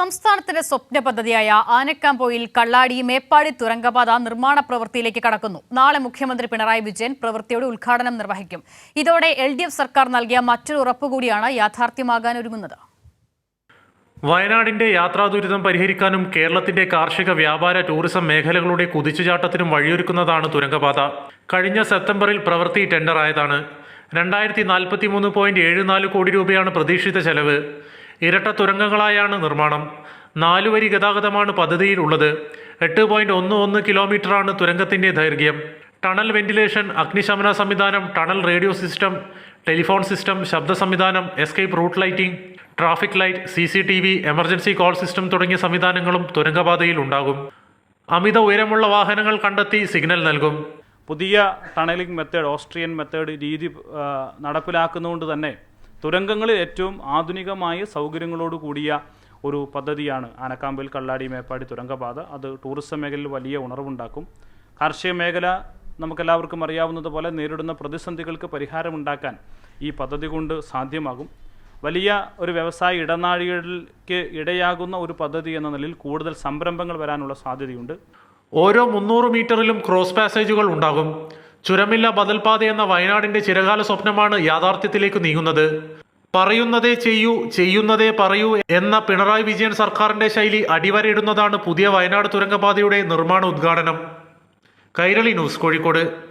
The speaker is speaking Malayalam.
സംസ്ഥാനത്തിന്റെ സ്വപ്ന പദ്ധതിയായ ആനക്കാമ്പോയിൽ കള്ളാടി മേപ്പാടി തുരങ്കപാത നിർമ്മാണ പ്രവൃത്തിയിലേക്ക് കടക്കുന്നു. നാളെ മുഖ്യമന്ത്രി പിണറായി വിജയൻ പ്രവൃത്തിയുടെ ഉദ്ഘാടനം നിർവഹിക്കും. ഇതോടെ എൽ സർക്കാർ നൽകിയ മറ്റൊരു ഉറപ്പുകൂടിയാണ് യാഥാർത്ഥ്യമാകാൻ ഒരുങ്ങുന്നത്. വയനാടിന്റെ യാത്രാ ദുരിതം പരിഹരിക്കാനും കേരളത്തിന്റെ കാർഷിക വ്യാപാര ടൂറിസം മേഖലകളുടെ കുതിച്ചുചാട്ടത്തിനും വഴിയൊരുക്കുന്നതാണ് തുരങ്കപാത. കഴിഞ്ഞ സെപ്റ്റംബറിൽ പ്രവൃത്തി ടെൻഡറായതാണ്. രണ്ടായിരത്തി നാൽപ്പത്തി മൂന്ന് പോയിന്റ് ഏഴ് നാല് കോടി രൂപയാണ് പ്രതീക്ഷിത ചെലവ്. ഇരട്ട തുരങ്കങ്ങളായാണ് നിർമ്മാണം. നാലുവരി ഗതാഗതമാണ് പദ്ധതിയിലുള്ളത്. എട്ട് പോയിന്റ് ഒന്ന് ഒന്ന് കിലോമീറ്ററാണ് തുരങ്കത്തിന്റെ ദൈർഘ്യം. ടണൽ വെന്റിലേഷൻ അഗ്നിശമന സംവിധാനം tunnel radio system telephone system ശബ്ദ സംവിധാനം escape route lighting traffic light C C T V emergency call system തുടങ്ങിയ സംവിധാനങ്ങളും തുരങ്കപാതയിൽ ഉണ്ടാകും. അമിത ഉയരമുള്ള വാഹനങ്ങൾ കണ്ടെത്തി സിഗ്നൽ നൽകും. പുതിയ ടണലിംഗ് മെത്തേഡ് ഓസ്ട്രിയൻ മെത്തേഡ് രീതി നടപ്പിലാക്കുന്നതുകൊണ്ട് തന്നെ തുരങ്കങ്ങളിൽ ഏറ്റവും ആധുനികമായ സൗകര്യങ്ങളോട് കൂടിയ ഒരു പദ്ധതിയാണ് ആനക്കാമ്പിൽ കള്ളാടി മേപ്പാടി തുരങ്കപാത. അത് ടൂറിസം മേഖലയിൽ വലിയ ഉണർവുണ്ടാക്കും. കാർഷിക മേഖല നമുക്കെല്ലാവർക്കും അറിയാവുന്നതുപോലെ നേരിടുന്ന പ്രതിസന്ധികൾക്ക് പരിഹാരമുണ്ടാക്കാൻ ഈ പദ്ധതി കൊണ്ട് സാധ്യമാകും. വലിയ ഒരു വ്യവസായ ഇടനാഴികൾക്ക് ഇടയാകുന്ന ഒരു പദ്ധതി എന്ന നിലയിൽ കൂടുതൽ സംരംഭങ്ങൾ വരാനുള്ള സാധ്യതയുണ്ട്. ഓരോ മുന്നൂറ് മീറ്ററിലും ക്രോസ് പാസേജുകൾ ഉണ്ടാകും. ചുരമില്ല ബദൽപാത എന്ന വയനാടിന്റെ ചിരകാല സ്വപ്നമാണ് യാഥാർത്ഥ്യത്തിലേക്ക് നീങ്ങുന്നത്. പറയുന്നതേ ചെയ്യൂ ചെയ്യുന്നതേ പറയൂ എന്ന പിണറായി വിജയൻ സർക്കാരിന്റെ ശൈലി അടിവരയിടുന്നതാണ് പുതിയ വയനാട് തുരങ്കപാതയുടെ നിർമ്മാണ ഉദ്ഘാടനം. കൈരളി ന്യൂസ് കോഴിക്കോട്.